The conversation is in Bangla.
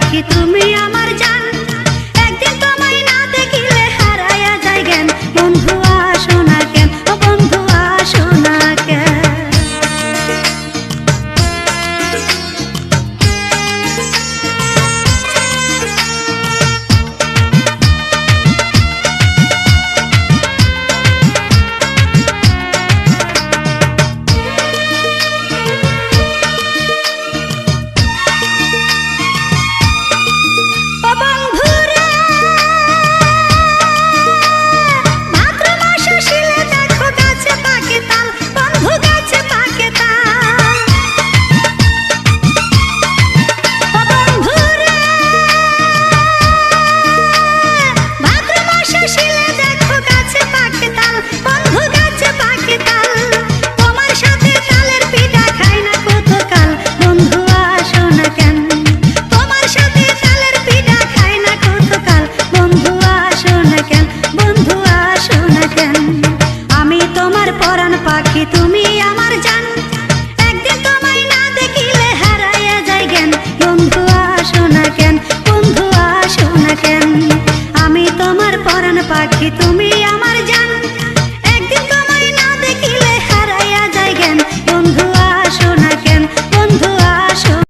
পাখি তুমি আমার জান। একদিন তোমায় না দেখিলে হারায়া যায় জ্ঞান। বন্ধু সাক্ষী তুমি